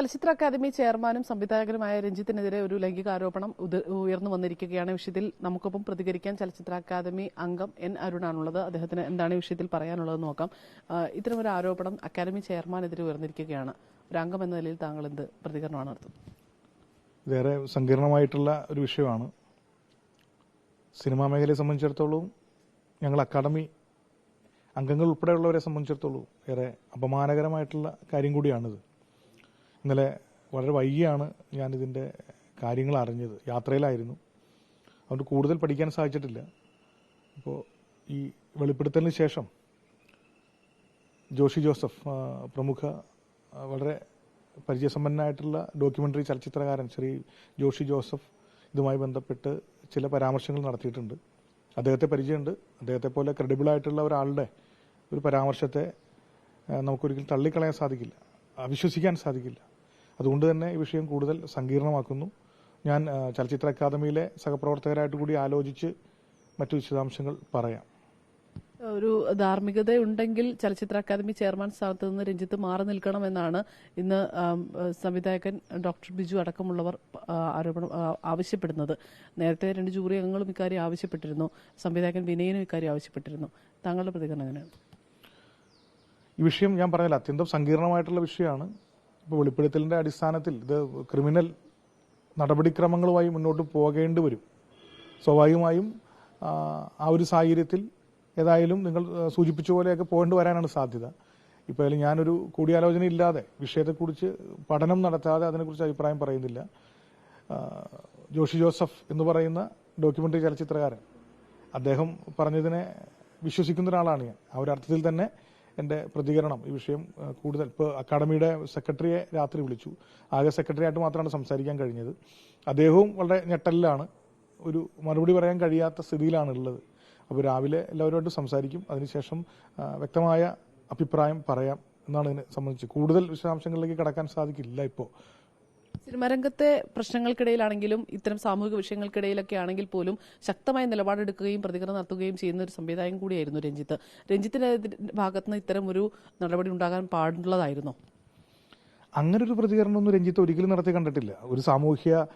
ചലച്ചിത്ര അക്കാദമി ചെയർമാനും സംവിധായകനുമായ രഞ്ജിത്തിനെതിരെ ഒരു ലൈംഗികാരോപണം ഉയർന്നു വന്നിരിക്കുകയാണ് വിഷയത്തിൽ നമുക്കൊപ്പം പ്രതികരിക്കാൻ ചലച്ചിത്ര അക്കാദമി അംഗം എൻ അരുണാണുള്ളത്. അദ്ദേഹത്തിന് എന്താണ് വിഷയത്തിൽ പറയാനുള്ളത് നോക്കാം. ഇത്തരം ഇത്തരമൊരു ആരോപണം അക്കാദമി ചെയർമാനെതിരെ ഉയർന്നിരിക്കുകയാണ്. ഒരു അംഗം എന്ന നിലയിൽ താങ്കൾ എന്ത് പ്രതികരണമാണ് നടത്തുന്നത്? വേറെ സങ്കീർണമായിട്ടുള്ള ഒരു വിഷയമാണ്. സിനിമാ മേഖലയെ സംബന്ധിച്ചിടത്തോളം ഞങ്ങൾ അക്കാദമി അംഗങ്ങൾ ഉൾപ്പെടെയുള്ളവരെ സംബന്ധിച്ചിടത്തോളം ഏറെ അപമാനകരമായിട്ടുള്ള കാര്യം കൂടിയാണിത്. ഇന്നലെ വളരെ വൈകിയാണ് ഞാനിതിന്റെ കാര്യങ്ങൾ അറിഞ്ഞത്. യാത്രയിലായിരുന്നു. അതുകൊണ്ട് കൂടുതൽ പഠിക്കാൻ സാധിച്ചിട്ടില്ല. അപ്പോൾ ഈ വെളിപ്പെടുത്തലിന് ശേഷം ജോഷി ജോസഫ് പ്രമുഖ വളരെ പരിചയസമ്പന്നനായിട്ടുള്ള ഡോക്യുമെന്ററി ചലച്ചിത്രകാരൻ ശ്രീ ജോഷി ജോസഫ് ഇതുമായി ബന്ധപ്പെട്ട് ചില പരാമർശങ്ങൾ നടത്തിയിട്ടുണ്ട്. അദ്ദേഹത്തെ പരിചയമുണ്ട്. അദ്ദേഹത്തെ പോലെ ക്രെഡിബിൾ ആയിട്ടുള്ള ഒരാളുടെ ഒരു പരാമർശത്തെ നമുക്കൊരിക്കലും തള്ളിക്കളയാൻ സാധിക്കില്ല. വിശ്വസിക്കാൻ സാധിക്കില്ല. അതുകൊണ്ട് തന്നെ ഈ വിഷയം കൂടുതൽ സങ്കീർണമാക്കുന്നു. ഞാൻ ചലച്ചിത്ര അക്കാദമിയിലെ സഹപ്രവർത്തകരായിട്ട് കൂടി ആലോചിച്ച് മറ്റു വിശദാംശങ്ങൾ പറയാം. ഒരു ധാർമ്മികതയുണ്ടെങ്കിൽ ചലച്ചിത്ര അക്കാദമി ചെയർമാൻ സ്ഥാനത്ത് നിന്ന് രഞ്ജിത്ത് മാറി നിൽക്കണമെന്നാണ് ഇന്ന് സംവിധായകൻ ഡോക്ടർ ബിജു അടക്കമുള്ളവർ ആരോപണം ആവശ്യപ്പെടുന്നത്. നേരത്തെ രണ്ട് ജൂറി അംഗങ്ങളും ഇക്കാര്യം ആവശ്യപ്പെട്ടിരുന്നു. സംവിധായകൻ വിനയനും ഇക്കാര്യം ആവശ്യപ്പെട്ടിരുന്നു. താങ്കളുടെ പ്രതികരണം എങ്ങനെയാണ്? ഈ വിഷയം ഞാൻ പറഞ്ഞില്ല അത്യന്തം സങ്കീർണമായിട്ടുള്ള വിഷയമാണ്. ഇപ്പോൾ വെളിപ്പെടുത്തലിന്റെ അടിസ്ഥാനത്തിൽ ഇത് ക്രിമിനൽ നടപടിക്രമങ്ങളുമായി മുന്നോട്ട് പോകേണ്ടി വരും. സ്വാഭാവികമായും ആ, ഒരു സാഹചര്യത്തിൽ ഏതായാലും നിങ്ങൾ സൂചിപ്പിച്ച പോലെയൊക്കെ പോകേണ്ടി വരാനാണ് സാധ്യത. ഇപ്പോൾ അതിൽ ഞാനൊരു കൂടിയാലോചന ഇല്ലാതെ വിഷയത്തെക്കുറിച്ച് പഠനം നടത്താതെ അതിനെക്കുറിച്ച് അഭിപ്രായം പറയുന്നില്ല. ജോഷി ജോസഫ് എന്ന് പറയുന്ന ഡോക്യുമെന്ററി ചലച്ചിത്രകാരൻ. അദ്ദേഹം പറഞ്ഞതിനെ വിശ്വസിക്കുന്ന ഒരാളാണ് ഞാൻ. ആ ഒരു അർത്ഥത്തിൽ തന്നെ എന്റെ പ്രതികരണം ഈ വിഷയം കൂടുതൽ. ഇപ്പോൾ അക്കാഡമിയുടെ സെക്രട്ടറിയെ രാത്രി വിളിച്ചു. ആകെ സെക്രട്ടറി ആയിട്ട് മാത്രമാണ് സംസാരിക്കാൻ കഴിഞ്ഞത്. അദ്ദേഹവും വളരെ ഞെട്ടലിലാണ്. ഒരു മറുപടി പറയാൻ കഴിയാത്ത സ്ഥിതിയിലാണ് ഉള്ളത്. അപ്പോൾ രാവിലെ എല്ലാവരുമായിട്ട് സംസാരിക്കും. അതിനുശേഷം വ്യക്തമായ അഭിപ്രായം പറയാം എന്നാണ് ഇതിനെ സംബന്ധിച്ച് കൂടുതൽ വിശദാംശങ്ങളിലേക്ക് കടക്കാൻ സാധിക്കില്ല ഇപ്പോൾ. സിനിമാ രംഗത്തെ പ്രശ്നങ്ങൾക്കിടയിലാണെങ്കിലും ഇത്തരം സാമൂഹിക വിഷയങ്ങൾക്കിടയിലൊക്കെ ആണെങ്കിൽ പോലും ശക്തമായ നിലപാടെടുക്കുകയും പ്രതികരണം നടത്തുകയും ചെയ്യുന്ന ഒരു സംവിധായകൻ കൂടിയായിരുന്നു രഞ്ജിത്ത്. രഞ്ജിത്തിന്റെ ഭാഗത്തുനിന്ന് ഇത്തരം ഒരു നടപടി ഉണ്ടാകാൻ പാടുള്ളതായിരുന്നോ? അങ്ങനെ ഒരു പ്രതികരണമൊന്നും രഞ്ജിത്ത് ഒരിക്കലും നടത്തി കണ്ടിട്ടില്ല. ഒരു സാമൂഹ്യ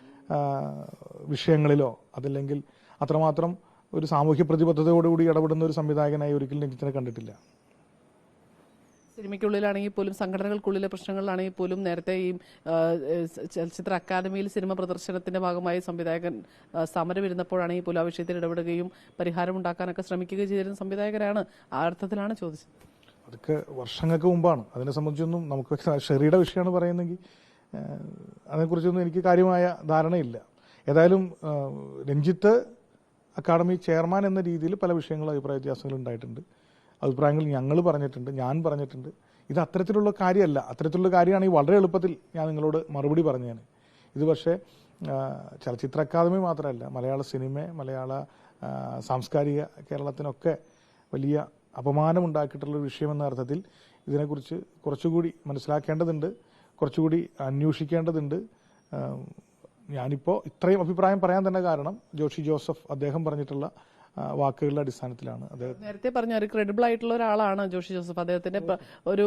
വിഷയങ്ങളിലോ അതല്ലെങ്കിൽ അത്രമാത്രം ഒരു സാമൂഹ്യ പ്രതിബദ്ധതയോടുകൂടി ഇടപെടുന്ന ഒരു സംവിധായകനായി ഒരിക്കലും രഞ്ജിത്തിനെ കണ്ടിട്ടില്ല. സിനിമയ്ക്കുള്ളിലാണെങ്കിൽ പോലും സംഘടനകൾക്കുള്ളിലെ പ്രശ്നങ്ങളിലാണെങ്കിൽ പോലും നേരത്തെ ഈ ചലച്ചിത്ര അക്കാദമിയിൽ സിനിമ പ്രദർശനത്തിന്റെ ഭാഗമായി സംവിധായകൻ ആ, സമരം ഇരുന്നപ്പോഴാണെങ്കിൽ പോലും ആ വിഷയത്തിൽ ഇടപെടുകയും പരിഹാരമുണ്ടാക്കാനൊക്കെ ശ്രമിക്കുകയും ചെയ്തിരുന്ന സംവിധായകരാണ്. ആ അർത്ഥത്തിലാണ് ചോദിച്ചത്. അതൊക്കെ വർഷങ്ങൾക്ക് മുമ്പാണ്. അതിനെ സംബന്ധിച്ചൊന്നും നമുക്ക് ഷെറിയുടെ വിഷയമാണ് പറയുന്നെങ്കിൽ അതിനെക്കുറിച്ചൊന്നും എനിക്ക് കാര്യമായ ധാരണയില്ല. ഏതായാലും രഞ്ജിത്ത് അക്കാദമി ചെയർമാൻ എന്ന രീതിയിൽ പല വിഷയങ്ങളും അഭിപ്രായ വ്യത്യാസങ്ങൾ ഉണ്ടായിട്ടുണ്ട്. അഭിപ്രായങ്ങൾ ഞങ്ങൾ പറഞ്ഞിട്ടുണ്ട് ഞാൻ പറഞ്ഞിട്ടുണ്ട്. ഇത് അത്തരത്തിലുള്ള കാര്യമല്ല. അത്തരത്തിലുള്ള കാര്യമാണെങ്കിൽ വളരെ എളുപ്പത്തിൽ ഞാൻ നിങ്ങളോട് മറുപടി പറഞ്ഞേനെ. ഇത് പക്ഷേ ചലച്ചിത്ര അക്കാദമി മാത്രമല്ല മലയാള സിനിമ മലയാള സാംസ്കാരിക കേരളത്തിനൊക്കെ വലിയ അപമാനമുണ്ടാക്കിയിട്ടുള്ള വിഷയമെന്ന അർത്ഥത്തിൽ ഇതിനെക്കുറിച്ച് കുറച്ചുകൂടി മനസ്സിലാക്കേണ്ടതുണ്ട് കുറച്ചുകൂടി അന്വേഷിക്കേണ്ടതുണ്ട്. ഞാനിപ്പോൾ ഇത്രയും അഭിപ്രായം പറയാൻ തന്നെ കാരണം ജോഷി ജോസഫ് അദ്ദേഹം പറഞ്ഞിട്ടുള്ള വാക്കുകളുടെ അടിസ്ഥാനത്തിലാണ് അദ്ദേഹം. നേരത്തെ പറഞ്ഞ ഒരു ക്രെഡിബിൾ ആയിട്ടുള്ള ഒരാളാണ് ജോഷി ജോസഫ്. അദ്ദേഹത്തിന്റെ ഒരു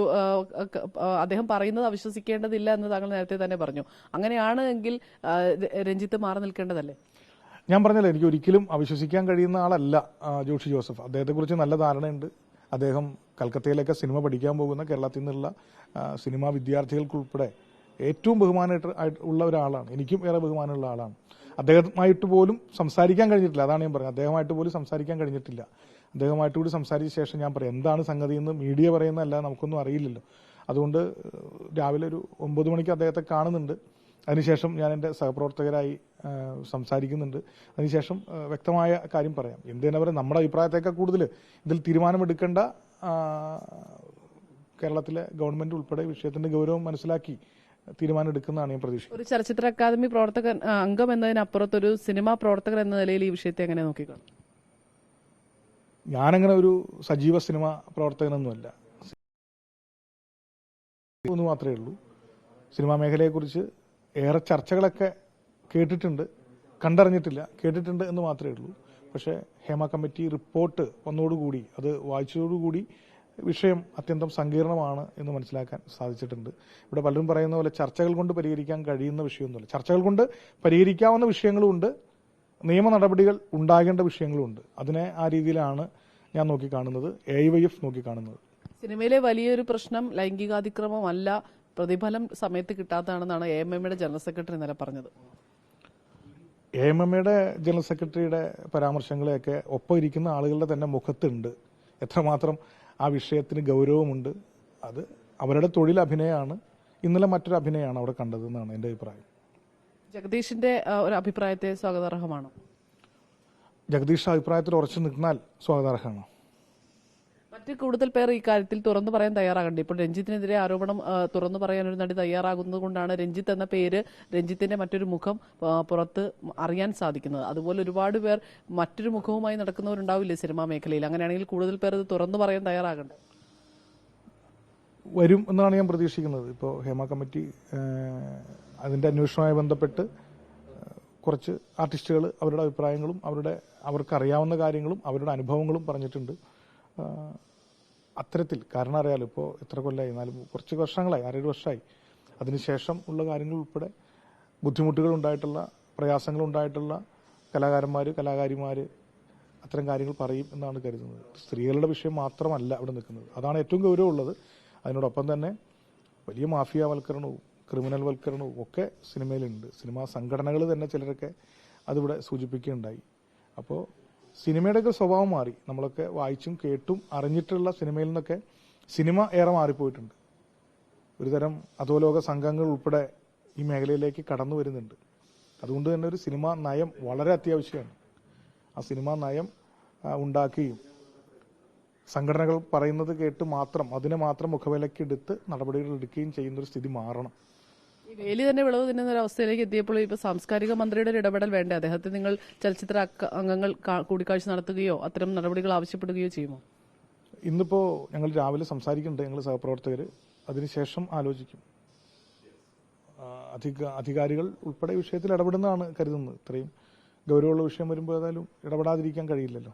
അദ്ദേഹം പറയുന്നത് അവിശ്വസിക്കേണ്ടതില്ല എന്ന് താങ്കൾ നേരത്തെ തന്നെ പറഞ്ഞു. അങ്ങനെയാണ് എങ്കിൽ രഞ്ജിത്ത് മാറി നിൽക്കേണ്ടതല്ലേ? ഞാൻ പറഞ്ഞല്ലോ എനിക്ക് ഒരിക്കലും അവിശ്വസിക്കാൻ കഴിയുന്ന ആളല്ല ജോഷി ജോസഫ്. അദ്ദേഹത്തെക്കുറിച്ച് നല്ല ധാരണയുണ്ട്. അദ്ദേഹം കൽക്കത്തയിലൊക്കെ സിനിമ പഠിക്കാൻ പോകുന്ന കേരളത്തിൽ നിന്നുള്ള സിനിമാ വിദ്യാർത്ഥികൾക്കുൾപ്പെടെ ഏറ്റവും ബഹുമാനമായിട്ട് ഉള്ള ഒരാളാണ്. എനിക്കും ഏറെ ബഹുമാനമുള്ള ആളാണ്. അദ്ദേഹമായിട്ട് പോലും സംസാരിക്കാൻ കഴിഞ്ഞിട്ടില്ല. അതാണ് ഞാൻ പറഞ്ഞത്. അദ്ദേഹമായിട്ട് പോലും സംസാരിക്കാൻ കഴിഞ്ഞിട്ടില്ല. അദ്ദേഹമായിട്ട് കൂടി സംസാരിച്ച ശേഷം ഞാൻ പറയാം എന്താണ് സംഗതി എന്ന് മീഡിയ പറയുന്നതല്ല നമുക്കൊന്നും അറിയില്ലല്ലോ. അതുകൊണ്ട് രാവിലെ ഒരു ഒമ്പത് മണിക്ക് അദ്ദേഹത്തെ കാണുന്നുണ്ട്. അതിനുശേഷം ഞാൻ എന്റെ സഹപ്രവർത്തകരായി സംസാരിക്കുന്നുണ്ട്. അതിനുശേഷം വ്യക്തമായ കാര്യം പറയാം. എന്തിനാ പറയുക നമ്മുടെ അഭിപ്രായത്തേക്കാൾ കൂടുതൽ ഇതിൽ തീരുമാനമെടുക്കേണ്ട കേരളത്തിലെ ഗവൺമെന്റ് ഉൾപ്പെടെ വിഷയത്തിന്റെ ഗൗരവം മനസ്സിലാക്കി തീരുമാനം എടുക്കുന്നതാണ് ഞാൻ പ്രതീക്ഷിക്കുന്നത്. ഒരു ചലച്ചിത്ര അക്കാദമി പ്രവർത്തകൻ അംഗം എന്നതിനപ്പുറത്ത് ഒരു സിനിമാ പ്രവർത്തകൻ എന്ന നിലയിൽ ഈ വിഷയത്തെ എങ്ങനെ നോക്കിക്കാണും? ഞാനങ്ങനെ ഒരു സജീവ സിനിമ പ്രവർത്തകനൊന്നുമല്ല. ഒന്ന് മാത്രമേ ഉള്ളൂ. സിനിമാ മേഖലയെക്കുറിച്ച് ഏറെ ചർച്ചകളൊക്കെ കേട്ടിട്ടുണ്ട്. കണ്ടറിഞ്ഞിട്ടില്ല. കേട്ടിട്ടുണ്ട് എന്ന് മാത്രമേ ഉള്ളൂ. പക്ഷേ ഹേമ കമ്മിറ്റി റിപ്പോർട്ട് വന്നതോടുകൂടി അത് വായിച്ചതോടുകൂടി വിഷയം അത്യന്തം സങ്കീർണമാണ് എന്ന് മനസ്സിലാക്കാൻ സാധിച്ചിട്ടുണ്ട്. ഇവിടെ പലരും പറയുന്ന പോലെ ചർച്ചകൾ കൊണ്ട് പരിഹരിക്കാൻ കഴിയുന്ന വിഷയമൊന്നുമില്ല. ചർച്ചകൾ കൊണ്ട് പരിഹരിക്കാവുന്ന വിഷയങ്ങളുമുണ്ട് നിയമ നടപടികൾ ഉണ്ടാകേണ്ട വിഷയങ്ങളുമുണ്ട് അതിനെ ആ രീതിയിലാണ് ഞാൻ നോക്കിക്കാണുന്നത് എ വൈ എഫ് നോക്കിക്കാണുന്നത്. സിനിമയിലെ വലിയൊരു പ്രശ്നം ലൈംഗികാതിക്രമമല്ല പ്രതിഫലം സമയത്ത് കിട്ടാത്തതാണെന്നാണ് എ എം എമ്മയുടെ ജനറൽ സെക്രട്ടറി ഇന്നലെ പറഞ്ഞത്. എ എം എമ്മയുടെ ജനറൽ സെക്രട്ടറിയുടെ പരാമർശങ്ങളെയൊക്കെ ഒപ്പം ഇരിക്കുന്ന ആളുകളുടെ തന്നെ മുഖത്തുണ്ട്. എത്രമാത്രം ആ വിഷയത്തിന് ഗൗരവമുണ്ട്. അത് അവരുടെ തൊഴിൽ അഭിനയമാണ് ഇന്നലെ മറ്റൊരു അഭിനയമാണ് അവിടെ കണ്ടതെന്നാണ് എന്റെ അഭിപ്രായം. ജഗദീഷിന്റെ ഒരു അഭിപ്രായത്തെ സ്വാഗതാർഹമാണ്? ജഗദീഷ് അഭിപ്രായത്തിൽ ഉറച്ചു നിന്നാൽ സ്വാഗതാർഹമാണ്. മറ്റ് കൂടുതൽ പേർ ഈ കാര്യത്തിൽ തുറന്നു പറയാൻ തയ്യാറാകണ്ടേ? ഇപ്പോൾ രഞ്ജിത്തിനെതിരെ ആരോപണം തുറന്നു പറയാൻ ഒരു നടി തയ്യാറാകുന്നത് കൊണ്ടാണ് രഞ്ജിത്ത് എന്ന പേര് രഞ്ജിത്തിന്റെ മറ്റൊരു മുഖം പുറത്ത് അറിയാൻ സാധിക്കുന്നത്. അതുപോലെ ഒരുപാട് പേർ മറ്റൊരു മുഖവുമായി നടക്കുന്നവരുണ്ടാവില്ലേ സിനിമാ മേഖലയിൽ? അങ്ങനെയാണെങ്കിൽ കൂടുതൽ പേർ ഇത് തുറന്നു പറയാൻ തയ്യാറാകണ്ടേ? വരും എന്നാണ് ഞാൻ പ്രതീക്ഷിക്കുന്നത്. ഇപ്പോൾ ഹേമ കമ്മിറ്റി അതിന്റെ അന്വേഷണവുമായി ബന്ധപ്പെട്ട് കുറച്ച് ആർട്ടിസ്റ്റുകൾ അവരുടെ അഭിപ്രായങ്ങളും അവരുടെ അവർക്കറിയാവുന്ന കാര്യങ്ങളും അവരുടെ അനുഭവങ്ങളും പറഞ്ഞിട്ടുണ്ട്. അത്തരത്തിൽ കാരണം അറിയാലോ ഇപ്പോൾ എത്ര കൊല്ലമായി നാല് കുറച്ച് വർഷങ്ങളായി ആറേഴ് വർഷമായി അതിനുശേഷം ഉള്ള കാര്യങ്ങൾ ഉൾപ്പെടെ ബുദ്ധിമുട്ടുകൾ ഉണ്ടായിട്ടുള്ള പ്രയാസങ്ങൾ ഉണ്ടായിട്ടുള്ള കലാകാരന്മാർ കലാകാരിമാർ അത്തരം കാര്യങ്ങൾ പറയും എന്നാണ് കരുതുന്നത്. സ്ത്രീകളുടെ വിഷയം മാത്രമല്ല അവിടെ നിൽക്കുന്നത്. അതാണ് ഏറ്റവും ഗൗരവമുള്ളത്. അതിനോടൊപ്പം തന്നെ വലിയ മാഫിയാവൽക്കരണവും ക്രിമിനൽ വൽക്കരണവും ഒക്കെ സിനിമയിലുണ്ട്. സിനിമാ സംഘടനകൾ തന്നെ ചിലരൊക്കെ അതിവിടെ സൂചിപ്പിക്കുകയുണ്ടായി. അപ്പോൾ സിനിമയുടെയൊക്കെ സ്വഭാവം മാറി. നമ്മളൊക്കെ വായിച്ചും കേട്ടും അറിഞ്ഞിട്ടുള്ള സിനിമയിൽ നിന്നൊക്കെ സിനിമ ഏറെ മാറിപ്പോയിട്ടുണ്ട്. ഒരുതരം അധോലോക സംഘങ്ങൾ ഉൾപ്പെടെ ഈ മേഖലയിലേക്ക് കടന്നു വരുന്നുണ്ട്. അതുകൊണ്ട് തന്നെ ഒരു സിനിമാ നയം വളരെ അത്യാവശ്യമാണ്. ആ സിനിമാ നയം ഉണ്ടാക്കുകയും സംഘടനകൾ പറയുന്നത് കേട്ട് മാത്രം അതിനെ മാത്രം മുഖവിലക്കെടുത്ത് നടപടികൾ എടുക്കുകയും ചെയ്യുന്ന ഒരു സ്ഥിതി മാറണം. വേലി തന്നെ വിളവ് തിന്നുന്ന ഒരു അവസ്ഥയിലേക്ക് എത്തിയപ്പോൾ ഇപ്പൊ സാംസ്കാരിക മന്ത്രിയുടെ ഒരു ഇടപെടൽ വേണ്ടേ? അദ്ദേഹത്തെ നിങ്ങൾ ചലച്ചിത്ര അംഗങ്ങൾ കൂടിക്കാഴ്ച നടത്തുകയോ അത്തരം നടപടികൾ ആവശ്യപ്പെടുകയോ ചെയ്യുമോ? ഇന്നിപ്പോ ഞങ്ങൾ രാവിലെ സംസാരിക്കുന്നുണ്ട് ഞങ്ങൾ സഹപ്രവർത്തകർ അതിനുശേഷം ആലോചിക്കും. അധിക അധികാരികൾ ഉൾപ്പെടെ വിഷയത്തിൽ ഇടപെടുന്നതാണ് കരുതുന്നത്. ഇത്രയും ഗൗരവമുള്ള വിഷയം വരുമ്പോൾ ഏതായാലും ഇടപെടാതിരിക്കാൻ കഴിയില്ലല്ലോ.